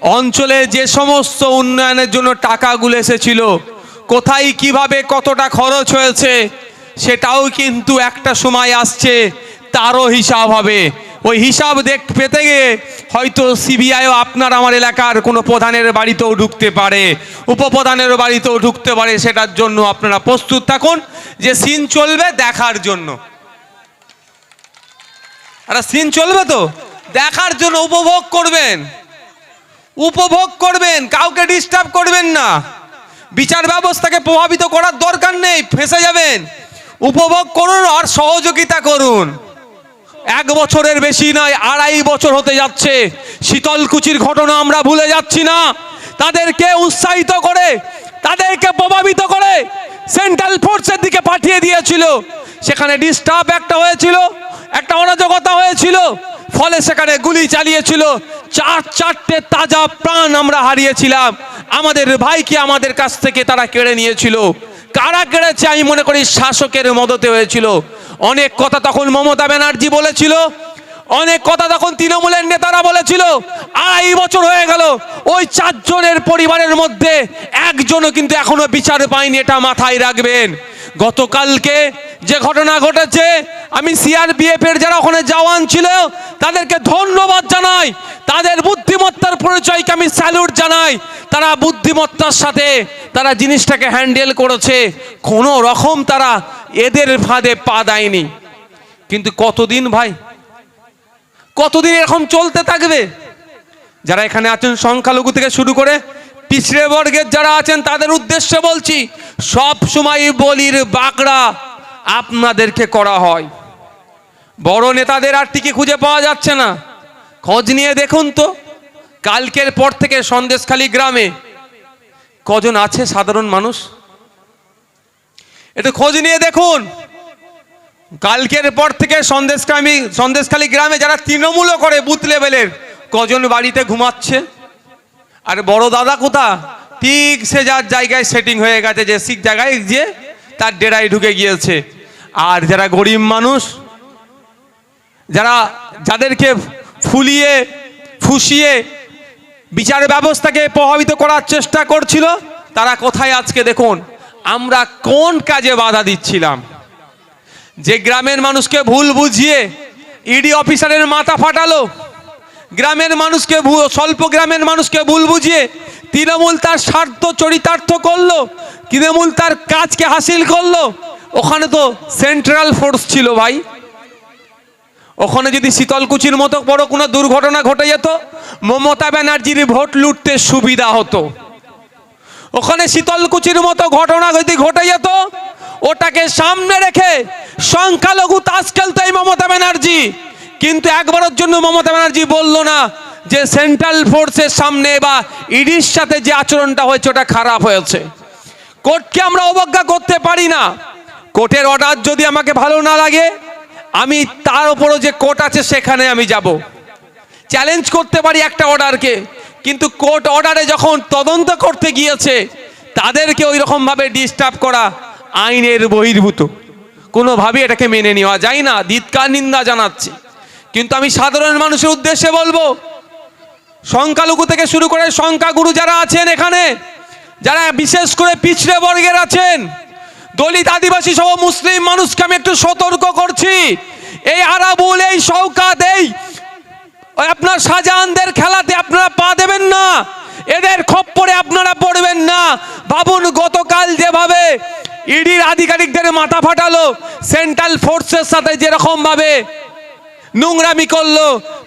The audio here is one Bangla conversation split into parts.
অঞ্চলে যে সমস্ত উন্নয়নের জন্য টাকাগুলো এসেছিল, কোথায় কীভাবে কতটা খরচ হয়েছে, সেটাও কিন্তু একটা সময় আসছে, তারও হিসাব হবে। ওই হিসাব দেখ, পেতে গিয়ে হয়তো সিবিআইও আপনার আমার এলাকার কোনো প্রধানের বাড়িতেও ঢুকতে পারে, উপপ্রধানের বাড়িতেও ঢুকতে পারে, সেটার জন্য আপনারা প্রস্তুত থাকুন যে সিন চলবে দেখার জন্য। একটা সিন চলবে তো? দেখার জন্য উপভোগ করবেন। উপভোগ করবেন, কাউকে ডিস্টার্ব করবেন না। বিচার ব্যবস্থাকে প্রভাবিত করার দরকার নেই, ফেসে যাবেন। উপভোগ করুন আর সহযোগিতা করুন। এক বছরের বেশি নয়, আড়াই বছর হতে যাচ্ছে। শীতলকুচির ঘটনা আমরা ভুলে যাচ্ছি না। তাদেরকে উৎসাহিত করে, তাদেরকে প্রভাবিত করে সেন্ট্রাল ফোর্সের দিকে পাঠিয়ে দিয়েছিল। সেখানে ডিস্টার্ব একটা হয়েছিল, একটা অরাজকতা হয়েছিল। ফলে সেখানে গুলি চালিয়েছিল। চার চারটে তাজা প্রাণ আমরা হারিয়েছিলাম। আমাদের ভাইকে আমাদের কাছ থেকে তারা কেড়ে নিয়েছিল। কারা কেড়েছে আমি মনে করি শাসকের মদতে হয়েছিল। অনেক কথা তখন মমতা ব্যানার্জি বলেছিল। অনেক কথা তখন তৃণমূলের নেতারা বলেছিল। আড়াই বছর হয়ে গেল, ওই চারজনের পরিবারের মধ্যে একজনও কিন্তু এখনও বিচার পায়নি, এটা মাথায় রাখবেন। গতকালকে যে ঘটনা ঘটেছে, আমি সিআরপিএফ এর যারা ওখানে জওয়ান ছিল, তাদেরকে ধন্যবাদ জানাই। তাদের বুদ্ধিমত্তার পরিচয়কে আমি স্যালুট জানাই। তারা বুদ্ধিমত্তার সাথে তারা জিনিসটাকে হ্যান্ডেল করেছে। কোনো রকম তারা এদের ফাঁদে পা দেয়নি। কিন্তু কতদিন ভাই? কতদিন এরকম চলতে থাকবে? যারা এখানে আছেন, সংখ্যালঘু থেকে শুরু করে পিছড়ে বর্গের যারা আছেন, তাদের উদ্দেশ্যে বলছি, সব সময় বলির বাকড়া আপনাদেরকে করা হয়। বড় নেতাদের আর টিকে খুঁজে পাওয়া যাচ্ছে না। খোঁজ নিয়ে দেখুন তো, কালকের পর থেকে সন্দেশখালী গ্রামে কজন আছে সাধারণ মানুষ? একটু খোঁজ নিয়ে দেখুন। কালকের পর থেকে সন্দেশকামী সন্দেশখালী গ্রামে যারা তৃণমূলও করে বুথ লেভেলের, কজন বাড়িতে ঘুমাচ্ছে? আর বড় দাদা কোথা ঠিক সে যার জায়গায় সেটিং হয়ে গেছে, যে শিখ জায়গায় যে তার ডেরায় ঢুকে গিয়েছে। আর যারা গরিব মানুষ, যারা, যাদেরকে ফুলিয়ে, ফুসিয়ে বিচার ব্যবস্থাকে প্রভাবিত করার চেষ্টা করছিল। তারা কোথায় আজকে দেখুন, আমরা কোন কাজে বাধা দিচ্ছিলাম? যে গ্রামের মানুষকে ভুল বুঝিয়ে ইডি অফিসারের মাথা ফাটালো, গ্রামের মানুষকে স্বল্প গ্রামের মানুষকে ভুল বুঝিয়ে তৃণমূল তার স্বার্থ চরিতার্থ করল, তৃণমূল তার কাজকে হাসিল করল। ওখানে তো সেন্ট্রাল ফোর্স ছিল ভাই। ওখানে যদি শীতলকুচির মতো বড় কোনো দুর্ঘটনা ঘটে যেত, মমতা ব্যানার্জির ভোট লুটতে সুবিধা হতো। ওখানে শীতলকুচির মতো ঘটনা যদি ঘটে যেত, ওটাকে সামনে রেখে সংখ্যালঘু তাস খেলতো মমতা ব্যানার্জি। কিন্তু একবারের জন্য মমতা ব্যানার্জি বলল না যে সেন্ট্রাল ফোর্সের সামনে বা ইডির সাথে যে আচরণটা হয়েছে, ওটা খারাপ হয়েছে। কোর্টকে আমরা অবজ্ঞা করতে পারি না। কোর্টের অর্ডার যদি আমাকে ভালো না লাগে আমি তার উপরও যে কোর্ট আছে সেখানে আমি যাব। চ্যালেঞ্জ করতে পারি একটা অর্ডারকে কিন্তু কোর্ট অর্ডারে যখন তদন্ত করতে গিয়েছে, তাদেরকে ওই রকমভাবে ডিস্টার্ব করা আইনের বহির্ভূত। কোনোভাবে এটাকে মেনে নেওয়া যায় না দিতকার নিন্দা জানাচ্ছি। কিন্তু আমি সাধারণ মানুষের উদ্দেশ্যে বলব, সংখ্যালঘু থেকে শুরু করে সংখ্যাগুরু যারা আছেন এখানে, যারা বিশেষ করে পিছড়ে বর্গের আছেন দলিত আদিবাসী সহ মুসলিম মানুষকে আমি একটু সতর্ক করছি। এই আরাবুল, এই শওকাত, এই আপনার শাহজাহানদের খেলাতে আপনারা পা দেবেন না। এদের খপ্পরে আপনারা পড়বেন না। ভাবুন, গতকাল যেভাবে ইডির আধিকারিকদের মাথা ফাটালো সেন্ট্রাল ফোর্সের সাথে যেরকম ভাবে নোংরামি করল।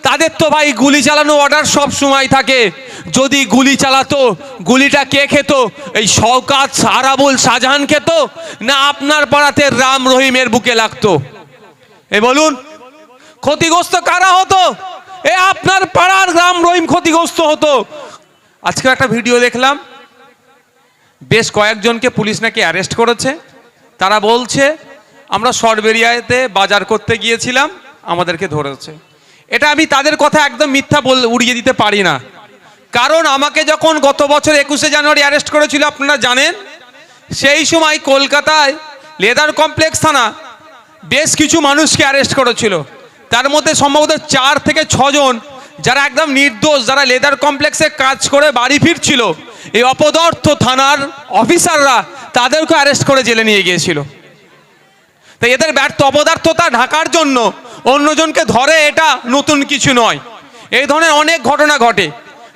তাদের তো ভাই গুলি চালানো অর্ডার সব সময় থাকে। যদি গুলি চালাতো, গুলিটা কে খেত? এই শওকাত আরাবুল শাহজাহান খেত? না আপনার পাড়াতে রাম রহিমের বুকে লাগতো? এ বলুন, ক্ষতিগ্রস্ত কারা হতো? এ আপনার পাড়ার রাম রহিম ক্ষতিগ্রস্ত হতো। আজকে একটা ভিডিও দেখলাম। বেশ কয়েকজনকে পুলিশ নাকি অ্যারেস্ট করেছে। তারা বলছে, আমরা সরবেরিয়াতে বাজার করতে গিয়েছিলাম। আমাদেরকে ধরেছে। এটা আমি তাদের কথা একদম মিথ্যা বল, উড়িয়ে দিতে পারি না। কারণ আমাকে যখন গত বছর একুশে জানুয়ারি অ্যারেস্ট করেছিল, আপনারা জানেন, সেই সময় কলকাতায় লেদার কমপ্লেক্স থানা বেশ কিছু মানুষকে অ্যারেস্ট করেছিল। তার মধ্যে সম্ভবত চার থেকে ছজন যারা একদম নির্দোষ, যারা লেদার কমপ্লেক্সে কাজ করে বাড়ি ফিরছিল, এই অপদার্থ থানার অফিসাররা তাদেরকে অ্যারেস্ট করে জেলে নিয়ে গিয়েছিল। তাই এদের ব্যর্থ অপদার্থতা ঢাকার জন্য অন্যজনকে ধরে এটা নতুন কিছু নয়। এই ধরনের অনেক ঘটনা ঘটে।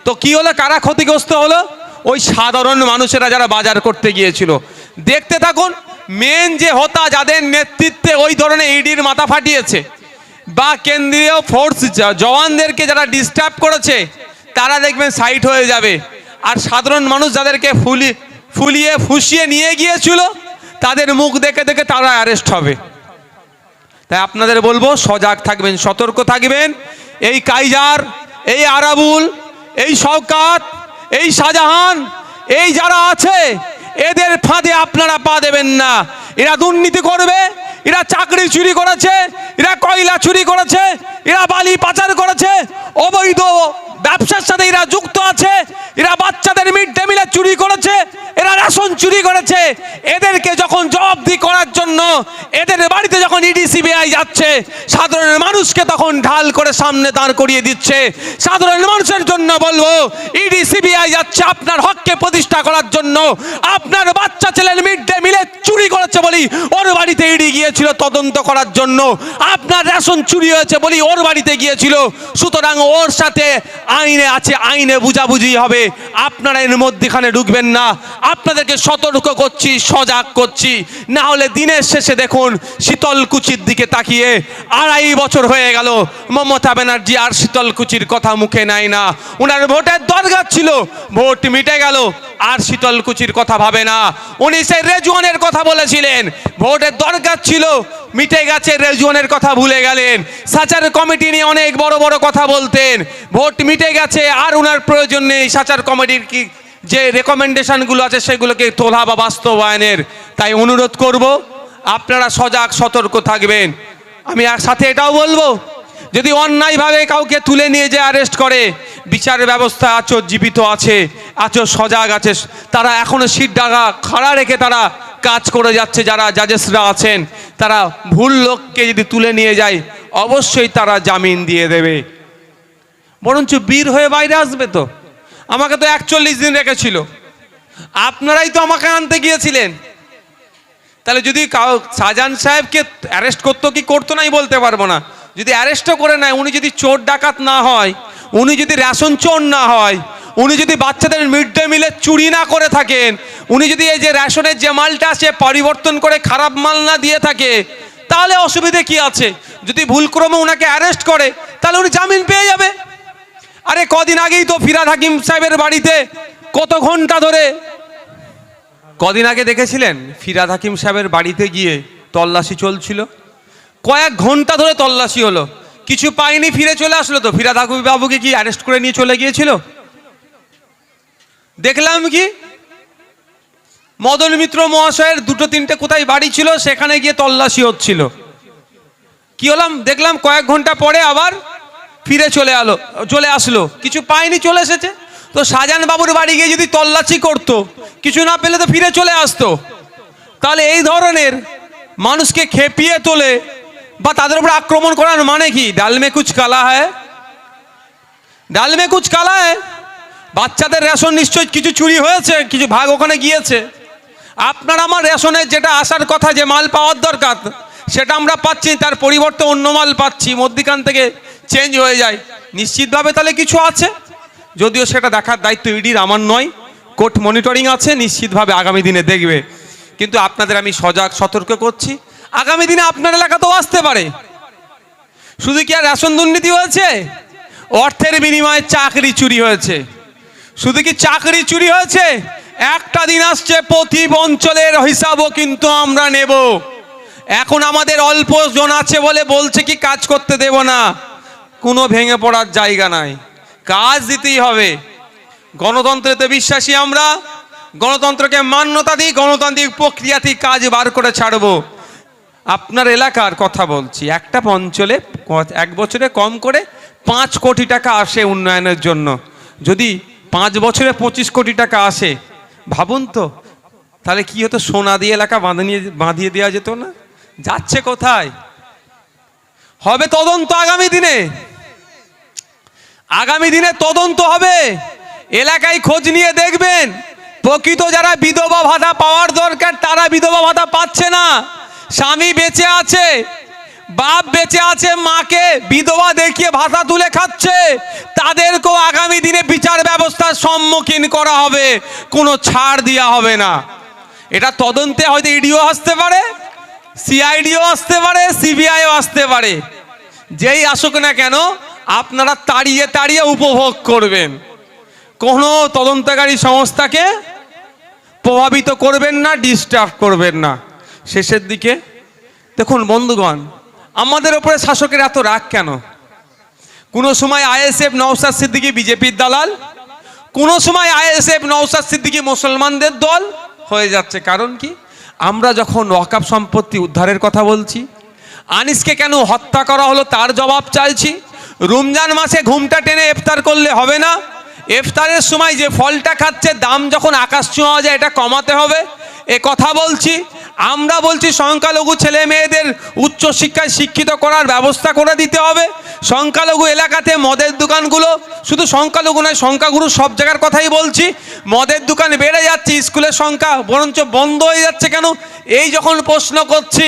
তো কি হলো? কারা ক্ষতিগ্রস্ত হলো? ওই সাধারণ মানুষেরা যারা বাজার করতে গিয়েছিল। দেখতে থাকুন মেন যে হতা যাদের নেতৃত্বে ওই ধরনের ইডির মাথা ফাটিয়েছে, বা কেন্দ্রীয় ফোর্স জওয়ানদেরকে যারা ডিস্টার্ব করেছে, তারা দেখবেন সাইট হয়ে যাবে। আর সাধারণ মানুষ যাদেরকে ফুলি, ফুলিয়ে, ফুসিয়ে নিয়ে গিয়েছিল, তাদের মুখ দেখে দেখে তারা অ্যারেস্ট হবে। তাই আপনাদের বলব, সজাগ থাকবেন, সতর্ক থাকবেন। এই কাইজার, এই আরাবুল, এই শওকাত, এই শাহজাহান, এই যারা আছে, এদের ফাঁদে আপনারা পা দেবেন না। এরা দুর্নীতি করবে, এরা চাকরি চুরি করেছে, এরা কয়লা চুরি করেছে, এরা বালি পাচার করেছে, অবৈধ ব্যবসার সাথে এরা যুক্ত আছে, এরা বাচ্চাদের মিড ডে মিলে চুরি করেছে, এরা রেশন চুরি করেছে। এদেরকে যখন জবাবদি করার জন্য, এদের সিবিআই যাচ্ছে, সাধারণ মানুষকে তখন ঢাল করে সামনে দাঁড় করিয়ে দিচ্ছে। সাধারণ মানুষের জন্য বলব, ইডি সিবিআই যাচ্ছে আপনার হককে প্রতিষ্ঠা করার জন্য। আপনার বাচ্চা ছেলের মিড ডে মিলে চুরি করেছে বলি ওর বাড়িতে ইডি গিয়েছিল তদন্ত করার জন্য। আপনার রেশন চুরি হয়েছে বলি ওর বাড়িতে গিয়েছিল। সুতরাং ওর সাথে আইনে আছে, আইনে বুঝাবুঝি হবে। আপনারা এর মধ্যেখানে ঢুকবেন না। আপনাদেরকে সতর্ক করছি, সজাগ করছি। না হলে দিনের শেষে দেখুন শীতলকুচির দিকে তাকিয়ে আড়াই বছর হয়ে গেল। মমতা ব্যানার্জি আর শীতলকুচির কথা মুখে নেয় না। ওনার ভোটের দরকার ছিল। ভোট মিটে গেল। আর শীতলকুচির কথা ভাবে না। উনি সেই রেজুয়ানের কথা বলেছিলেন। ভোটের দরকার ছিল। মিটে গেছে রেজুয়ানের কথা ভুলে গেলেন। সাচার কমিটি নিয়ে অনেক বড় বড় কথা বলতেন। ভোট মিটে গেছে আর ওনার প্রয়োজন নেই। সাচার কমিটির কি যে রেকমেন্ডেশনগুলো আছে সেগুলোকে তোলা বা বাস্তবায়নের। তাই অনুরোধ করব। আপনারা সজাগ, সতর্ক থাকবেন। আমি আর সাথে এটাও বলব, যদি অন্যায়ভাবে কাউকে তুলে নিয়ে যে অ্যারেস্ট করে বিচার ব্যবস্থা আছো জীবিত আছে আছো সজাগ আছে, তারা এখনও সিট ডাকা খাড়া রেখে তারা কাজ করে যাচ্ছে, যারা জাজেসরা আছেন, তারা ভুল লোককে যদি তুলে নিয়ে যায়, অবশ্যই তারা জামিন দিয়ে দেবে। বরঞ্চ বীর হয়ে বাইরে আসবে তো। আমাকে তো একচল্লিশ দিন রেখেছিল। আপনারাই তো আমাকে আনতে গিয়েছিলেন। তাহলে যদি কাউ শাহজাহান সাহেবকে অ্যারেস্ট করতো কি করতো নাই বলতে পারব না। যদি অ্যারেস্টও করে নেয়, উনি যদি চোর ডাকাত না হয়, উনি যদি রেশন চোর না হয়, উনি যদি বাচ্চাদের মিড ডে মিলে চুরি না করে থাকেন, উনি যদি এই যে রেশনের যে মালটা আছে, পরিবর্তন করে খারাপ মাল না দিয়ে থাকে, তাহলে অসুবিধে কি আছে? যদি ভুলক্রমে ওনাকে অ্যারেস্ট করে, তাহলে উনি জামিন পেয়ে যাবে। আরে কদিন আগেই তো ফিরাদ হাকিম সাহেবের বাড়িতে, কত ঘণ্টা ধরে কদিন আগে দেখেছিলেন ফিরাদ হাকিম সাহেবের বাড়িতে গিয়ে তল্লাশি চলছিল? কয়েক ঘণ্টা ধরে তল্লাশি হলো। কিছু পাইনি, ফিরে চলে আসলো তো। ফিরাদ হাকিম বাবুকে কি অ্যারেস্ট করে নিয়ে চলে গিয়েছিল? দেখলাম কি? মদন মিত্র মহাশয়ের দুটো তিনটে কোথায় বাড়ি ছিল, সেখানে গিয়ে তল্লাশি হচ্ছিল। কি হলাম? দেখলাম কয়েক ঘণ্টা পরে আবার ফিরে চলে আলো, চলে আসলো। কিছু পায়নি চলে এসেছে। তো শাহজাহান বাবুর বাড়ি গিয়ে যদি তল্লাশি করতো, কিছু না পেলে তো ফিরে চলে আসতো। তাহলে এই ধরনের মানুষকে খেপিয়ে তোলে বা তাদের উপর আক্রমণ করার মানে কি? ডাল মে কুচ কালা হয় ডাল মে কুচ কালা বাচ্চাদের রেশন নিশ্চয়ই কিছু চুরি হয়েছে, কিছু ভাগ ওখানে গিয়েছে। আপনার আমার রেশনের যেটা আসার কথা, যে মাল পাওয়ার দরকার, সেটা আমরা পাচ্ছি, তার পরিবর্তে অন্য মাল পাচ্ছি, মধ্যিখান থেকে চেঞ্জ হয়ে যায়। নিশ্চিতভাবে তাহলে কিছু আছে? যদিও সেটা দেখার দায়িত্ব ইডির, আমার নয়। কোর্ট মনিটরিং আছে, নিশ্চিতভাবে আগামী দিনে দেখবে। কিন্তু আপনাদের আমি সজাগ, সতর্ক করছি। আগামী দিনে আপনার এলাকাতেও আসতে পারে। শুধু কি আর রেশন দুর্নীতি হয়েছে? অর্থের বিনিময়ে চাকরি চুরি হয়েছে। শুধু কি চাকরি চুরি হয়েছে? একটা দিন আসছে প্রতি অঞ্চলের হিসাবও কিন্তু আমরা নেব। এখন আমাদের অল্প জন আছে বলে বলছে কি কাজ করতে দেব না। কোনো ভেঙে পড়ার জায়গা নাই। কাজ দিতেই হবে। গণতন্ত্রেতে বিশ্বাসী আমরা, গণতন্ত্রকে মান্যতা দিই গণতান্ত্রিক প্রক্রিয়াতেই কাজ বার করে ছাড়বো। আপনার এলাকার কথা বলছি, একটা অঞ্চলে এক বছরে কম করে পাঁচ কোটি টাকা আসে উন্নয়নের জন্য। যদি পাঁচ বছরে পঁচিশ কোটি টাকা আসে, ভাবুন তো, তাহলে কি হতো, সোনা দিয়ে এলাকা বাঁধিয়ে বাঁধিয়ে দেওয়া যেত না? যাচ্ছে কোথায়? হবে তদন্ত আগামী দিনে। আগামী দিনে তদন্ত হবে। এলাকায় খোঁজ নিয়ে দেখবেন, প্রকৃত যারা বিধবা ভাতা পাওয়ার দরকার, তারা বিধবা ভাতা পাচ্ছে না। স্বামী বেঁচে আছে, বাপ বেঁচে আছে, মাকে বিধবা দেখিয়ে ভাতা তুলে খাচ্ছে। তাদেরকেও আগামী দিনে বিচার ব্যবস্থার সম্মুখীন করা হবে, কোনো ছাড় দেওয়া হবে না। এটা তদন্তে হয়তো ইডিও আসতে পারে, সিআইডিও আসতে পারে, সিবিআইও আসতে পারে। যেই আসুক না কেন আপনারা তাড়িয়ে তাড়িয়ে উপভোগ করবেন। কোনো তদন্তকারী সংস্থাকে প্রভাবিত করবেন না ডিস্টার্ব করবেন না। শেষের দিকে, দেখুন বন্ধুগণ, আমাদের ওপরে শাসকের এত রাগ কেন? কোনো সময় আইএসএফ নওসাদ সিদ্দিকী বিজেপির দালাল, কোনো সময় আইএসএফ নওসাদ সিদ্দিকী মুসলমানদের দল হয়ে যাচ্ছে। কারণ কি? আমরা যখন ওয়াকাপ সম্পত্তি উদ্ধারের কথা বলছি, আনিসকে কেন হত্যা করা হলো তার জবাব চাইছি রমজান মাসে ঘুমটা টেনে ইফতার করলে হবে না। ইফতারের সময় যে ফলটা খাচ্ছে, দাম যখন আকাশ ছোঁয়া যায়, এটা কমাতে হবে। এ কথা বলছি, আমরা বলছি সংখ্যালঘু ছেলে মেয়েদের উচ্চশিক্ষায় শিক্ষিত করার ব্যবস্থা করে দিতে হবে। সংখ্যালঘু এলাকাতে মদের দোকানগুলো, শুধু সংখ্যালঘু নয়, সংখ্যাগুরু সব জায়গার কথাই বলছি। মদের দোকান বেড়ে যাচ্ছে, স্কুলের সংখ্যা বরঞ্চ বন্ধ হয়ে যাচ্ছে কেন? এই যখন প্রশ্ন করছি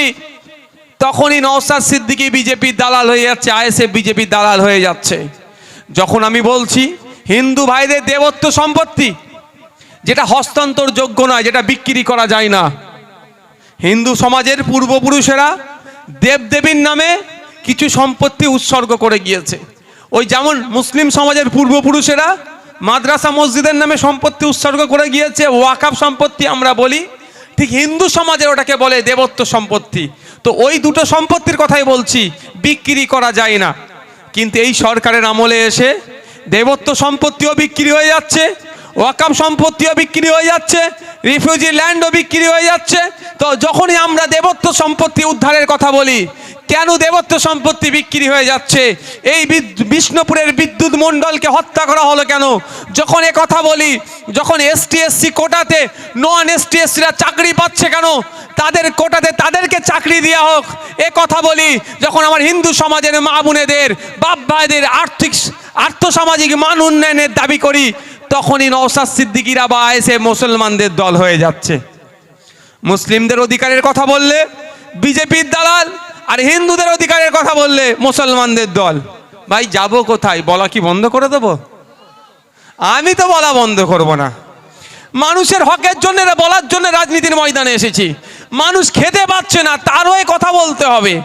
তখনই নওসাদ সিদ্দিকী বিজেপির দালাল হয়ে যাচ্ছে, আইএসএফ বিজেপির দালাল হয়ে যাচ্ছে। যখন আমি বলছি, হিন্দু ভাইদের দেবত্ব সম্পত্তি, যেটা হস্তান্তর যোগ্য নয়, যেটা বিক্রি করা যায় না। হিন্দু সমাজের পূর্বপুরুষেরা দেবদেবীর নামে কিছু সম্পত্তি উৎসর্গ করে গিয়েছে। ওই যেমন মুসলিম সমাজের পূর্বপুরুষেরা মাদ্রাসা মসজিদের নামে সম্পত্তি উৎসর্গ করে গিয়েছে, ওয়াকাফ সম্পত্তি আমরা বলি, ঠিক হিন্দু সমাজের ওটাকে বলে দেবত্ব সম্পত্তি। তো ওই দুটো সম্পত্তির কথাই বলছি, বিক্রি করা যায় না। কিন্তু এই সরকারের আমলে এসে দেবত্ব সম্পত্তিও বিক্রি হয়ে যাচ্ছে ওয়াকাম সম্পত্তিও বিক্রি হয়ে যাচ্ছে, রিফিউজি ল্যান্ডও বিক্রি হয়ে যাচ্ছে। তো যখনই আমরা দেবত্ব সম্পত্তি উদ্ধারের কথা বলি কেন দেবত্ব সম্পত্তি বিক্রি হয়ে যাচ্ছে? এই বিষ্ণুপুরের বিদ্যুৎ মণ্ডলকে হত্যা করা হলো কেন? যখন এ কথা বলি, যখন এসটি এসসি কোটাতে নন এসটি এসসিরা চাকরি পাচ্ছে কেন? তাদের কোটাতে তাদেরকে চাকরি দেওয়া হোক। এ কথা বলি, যখন আমার হিন্দু সমাজের মা বোনেদের, বাপ ভাইদের আর্থিক আর্থসামাজিক মান উন্নয়নের দাবি করি, তখনই নওসাদ সিদ্দিকিরা বা এসে মুসলমানদের দল হয়ে যাচ্ছে। মুসলিমদের অধিকারের কথা বললে, বিজেপির দালাল আর হিন্দুদের অধিকারের কথা বললে মুসলমানদের দল। ভাই, যাব কোথায়? বলা কি বন্ধ করে দেবো? আমি তো বলা বন্ধ করব না। মানুষের হকের জন্য বলার জন্য রাজনীতির ময়দানে এসেছি। মানুষ খেতে পাচ্ছে না, তারও কথা বলতে হবে।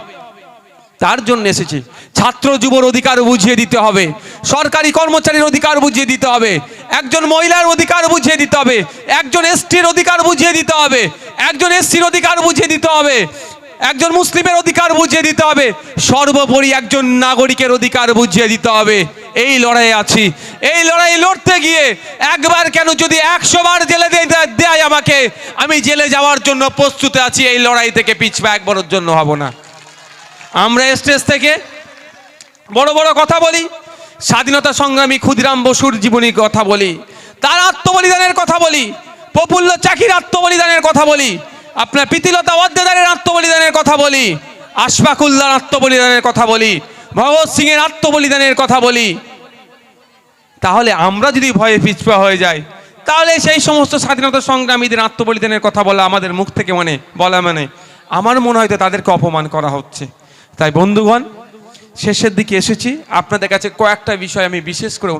তার জন্য এসেছি। ছাত্র যুবর অধিকার বুঝিয়ে দিতে হবে। সরকারি কর্মচারীর অধিকার বুঝিয়ে দিতে হবে। একজন মহিলার অধিকার বুঝিয়ে দিতে হবে। একজন এসটির অধিকার বুঝিয়ে দিতে হবে। একজন এসসির অধিকার বুঝিয়ে দিতে হবে। একজন মুসলিমের অধিকার বুঝিয়ে দিতে হবে। সর্বোপরি একজন নাগরিকের অধিকার বুঝিয়ে দিতে হবে। এই লড়াই আছি। এই লড়াই লড়তে গিয়ে একবার কেন যদি একশো বার জেলে দেয় আমাকে, আমি জেলে যাওয়ার জন্য প্রস্তুত আছি। এই লড়াই থেকে পিছপা একবারের জন্য হব না। আমরা স্টেজ থেকে বড় বড় কথা বলি। স্বাধীনতা সংগ্রামী ক্ষুদিরাম বসুর জীবনী কথা বলি। তার আত্মবলিদানের কথা বলি। প্রফুল্ল চাকির আত্মবলিদানের কথা বলি। আপনার প্রীতিলতা ওয়াদ্দেদারের আত্মবলিদানের কথা বলি আশফাকুল্লার আত্মবলিদানের কথা বলি, ভগৎ সিং এর আত্মবলিদানের কথা বলি। তাহলে আমরা যদি ভয়ে পিছপা হয়ে যাই, তাহলে সেই সমস্ত স্বাধীনতা সংগ্রামীদের আত্মবলিদানের কথা বলা আমাদের মুখ থেকে মানে বলা মানে আমার মনে হয় তো তাদেরকে অপমান করা হচ্ছে। তাই বন্ধুগণ, শেষের দিকে এসেছি। আপনাদের কাছে কয়েকটা বিষয় আমি বিশেষ করে